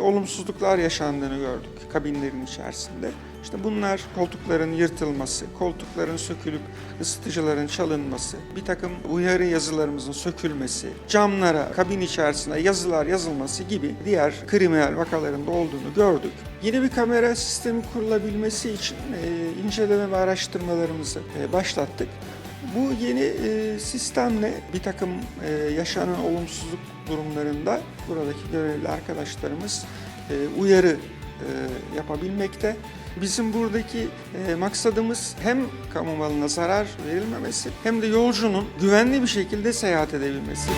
olumsuzluklar yaşandığını gördük kabinlerin içerisinde. İşte bunlar koltukların yırtılması, koltukların sökülüp ısıtıcıların çalınması, bir takım uyarı yazılarımızın sökülmesi, camlara kabin içerisinde yazılar yazılması gibi diğer kriminal vakalarında olduğunu gördük. Yeni bir kamera sistemi kurulabilmesi için e, inceleme ve araştırmalarımızı e, başlattık. Bu yeni e, sistemle bir takım e, yaşanan olumsuzluk durumlarında buradaki görevli arkadaşlarımız e, uyarı e, yapabilmekte. Bizim buradaki e, maksadımız hem kamu malına zarar verilmemesi hem de yolcunun güvenli bir şekilde seyahat edebilmesi.